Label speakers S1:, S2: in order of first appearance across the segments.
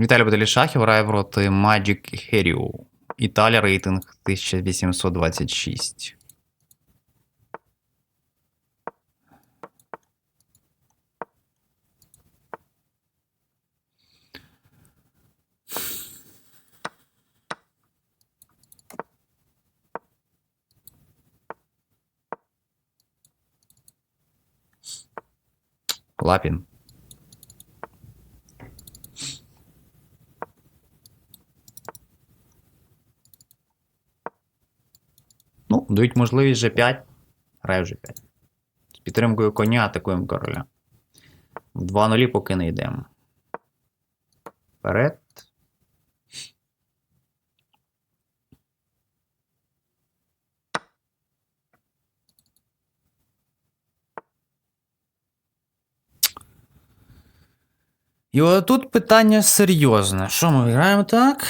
S1: Віталій Баделішахів грає проти Magic Hero. Італія рейтинг 1826. Лапін. Ну, дають можливість G5. Грає вже 5. З підтримкою коня атакуємо короля. В 2-0 поки не йдемо. Вперед. І от тут питання серйозне. Що ми граємо так?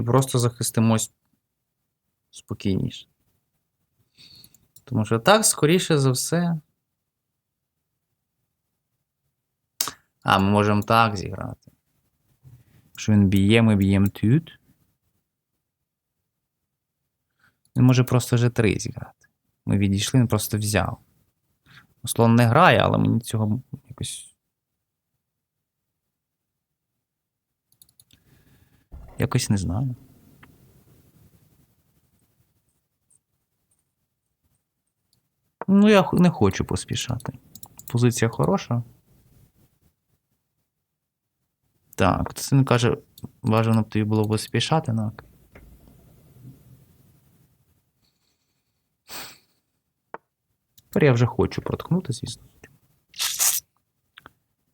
S1: Чи просто захистимось спокійніше? Тому що так, скоріше за все. А, ми можемо так зіграти. Якщо він б'є, ми б'ємо тут. Він може просто G3 зіграти. Ми відійшли, він просто взяв. Слон не грає, але мені цього якось. Якось не знаю. Ну, я не хочу поспішати. Позиція хороша. Так, син каже, бажано б тобі було поспішати, ну. Тепер я вже хочу проткнути, звісно.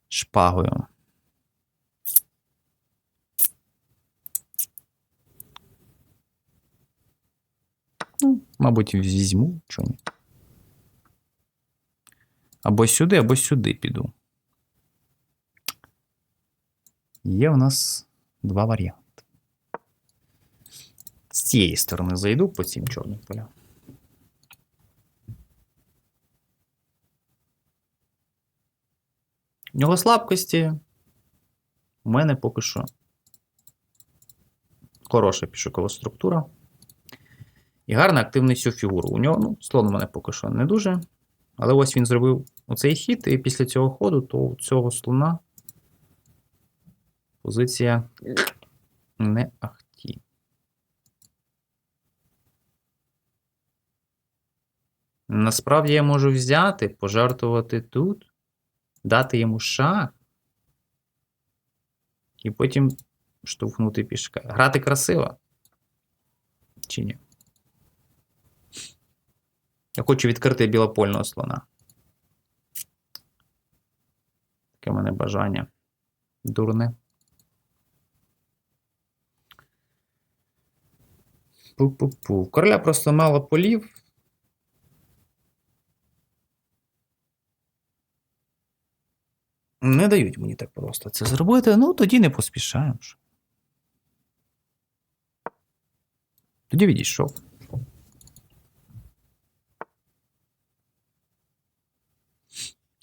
S1: Шпагою. Ну, мабуть, візьму, ні. Або сюди, або сюди піду. Є у нас два варіанти. З цієї сторони зайду по цим чорним полям. В нього слабкості. У мене поки що хороша пішокова структура. І гарно активний всю фігуру. У нього, ну, слон у мене поки що не дуже. Але ось він зробив оцей хід, і після цього ходу, то у цього слона позиція не ахті. Насправді я можу взяти, пожартувати тут, дати йому шах. І потім штовхнути пішка. Грати красиво. Чи ні? Я хочу відкрити білопольного слона. Таке в мене бажання. Дурне. Пу-пу-пу. Короля просто мало полів. Не дають мені так просто це зробити, ну тоді не поспішаємо. Тоді відійшов.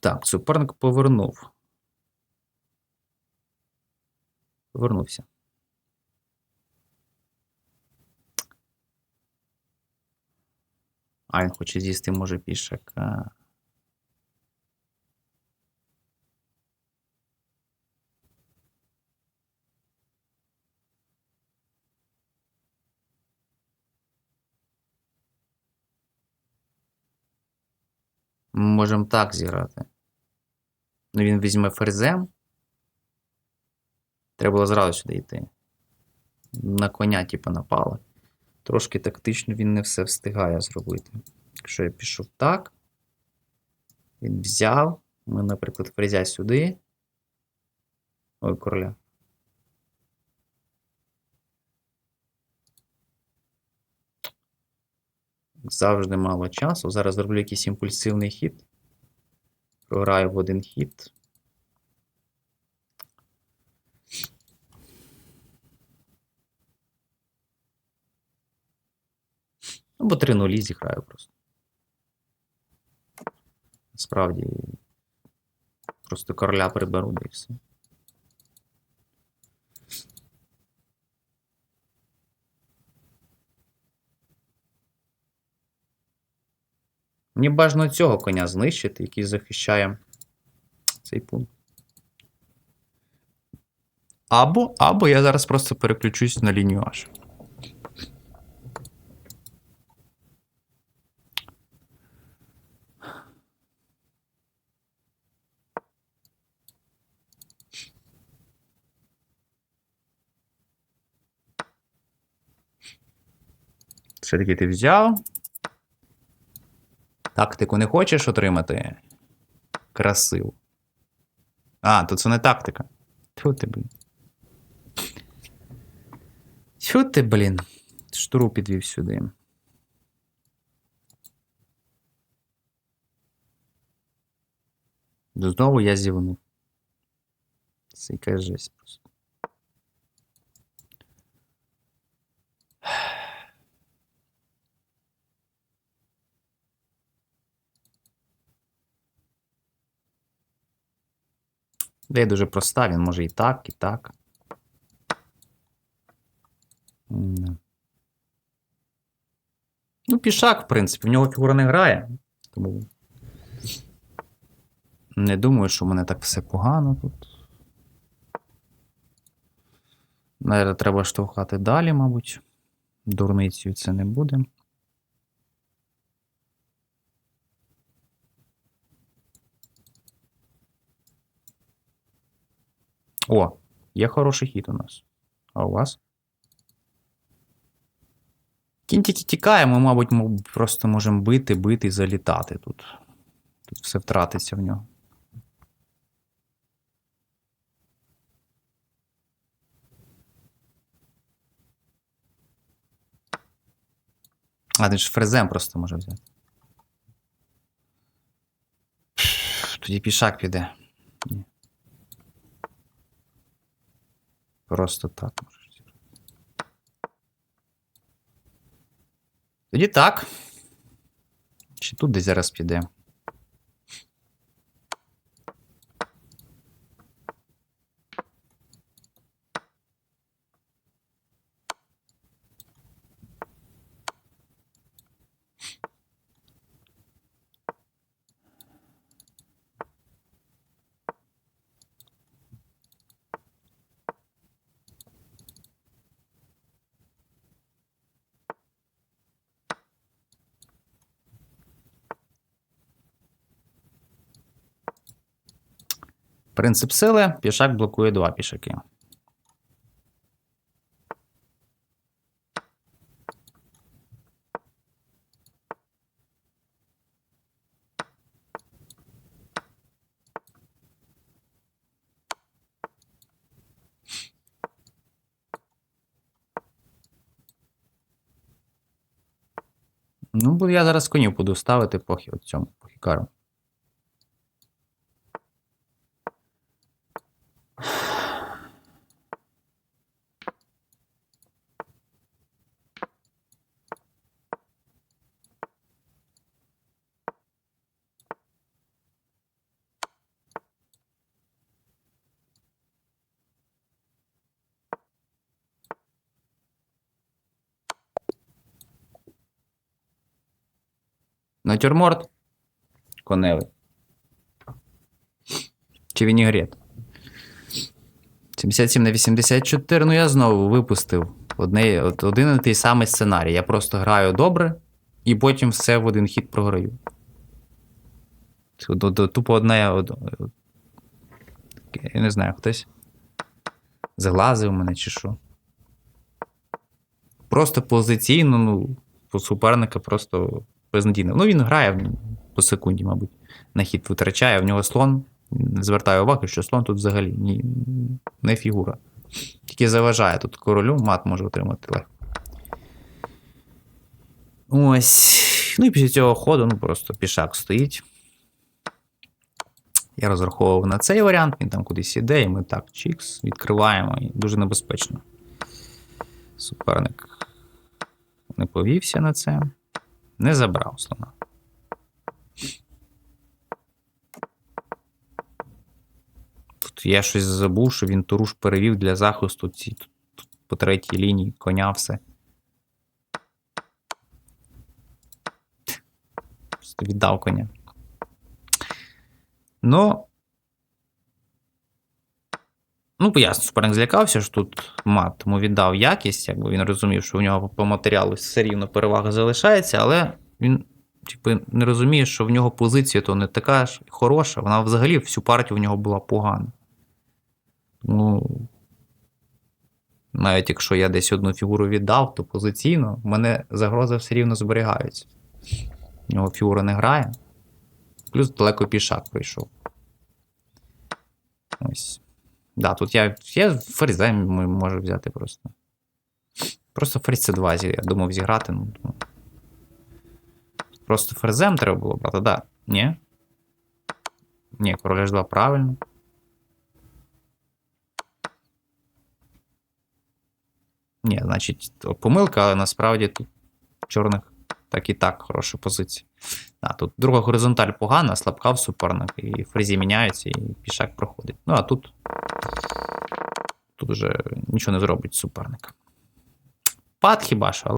S1: Так, суперник повернув. Повернувся. А, він хоче з'їсти, може, пішака. Можемо так зіграти. Він візьме ферзем. Треба було зразу сюди йти. На коня, типу, напали. Трошки тактично він не все встигає зробити. Якщо я пішов так, він взяв. Ми, наприклад, ферзя сюди. Ой, короля. Завжди мало часу. Зараз зроблю якийсь імпульсивний хід. Програю в один хід. Або 3 нулі зіграю просто. Насправді Просто короля приберу, і все. Мені бажано цього коня знищити, який захищає цей пункт. Або, або я зараз просто переключусь на лінію H. Все-таки ти взяв. Тактику не хочеш отримати? Красиво. А, тут це не тактика. Тьфу ти, блін. Тьфу ти, блін. Штуру підвів сюди. Знову я зівнув. Це якась жесть просто. Ідея дуже проста, він може і так, і так. Ну, пішак, в принципі, в нього фігура не грає. Тому. Не думаю, що в мене так все погано тут. Наверно, треба штовхати далі, мабуть. Дурницею це не буде. О, є хороший хід у нас. А у вас? Кінь тільки тікає, ми, мабуть, мо- просто можемо бити, бити і залітати тут. Тут все втратиться в нього. А, ти ж фрезем просто може взяти. Тоді пішак піде. Ні. Просто так. Тоді так. Чи тут десь зараз піде? Принцип сили. Пішак блокує два пішаки. Ну, бо я зараз конів буду ставити по цьому, по Натюрморт. Коневий. Чи вінігрет? 77 на 84. Ну, я знову випустив одне, от один і той самий сценарій. Я просто граю добре, і потім все в один хід програю. Тупо одне. Я не знаю, хтось заглазив мене чи що. Просто позиційно, ну, суперника просто безнадійно. Ну, він грає по секунді, мабуть, на хід витрачає. В нього слон. Звертаю уваги, що слон тут взагалі ні, не фігура. Тільки заважає тут королю, мат може отримати легко. Ось. Ну і після цього ходу, ну просто пішак стоїть. Я розраховував на цей варіант, він там кудись іде, і ми так, чікс, відкриваємо, і дуже небезпечно. Суперник не повівся на це. Не забрав слона. Тут я щось забув, що він туруш перевів для захисту ці, тут, тут по третій лінії коня все. Віддав коня. Ну. Ну, поясно, суперник злякався, що тут мат, тому віддав якість, якби він розумів, що у нього по матеріалу все рівно перевага залишається, але він типу, не розуміє, що в нього позиція то не така ж хороша, вона взагалі всю партію в нього була погана. Тому, навіть якщо я десь одну фігуру віддав, то позиційно в мене загрози все рівно зберігаються. В нього фігура не грає. Плюс далеко пішак прийшов. Ось. Да, тут я, я ферзем можу взяти просто. Просто ферзь c 2 я думав зіграти. Ну. Просто ферзем треба було брати, да. Ні? Ні, король H2 правильно. Ні, значить, помилка, але насправді тут чорних так і так хороша позиція. Да, тут друга горизонталь погана, слабка в суперник, і фрезі міняються, і пішак проходить. Ну, а тут. Тут вже нічого не зробить суперник. Пад хіба що.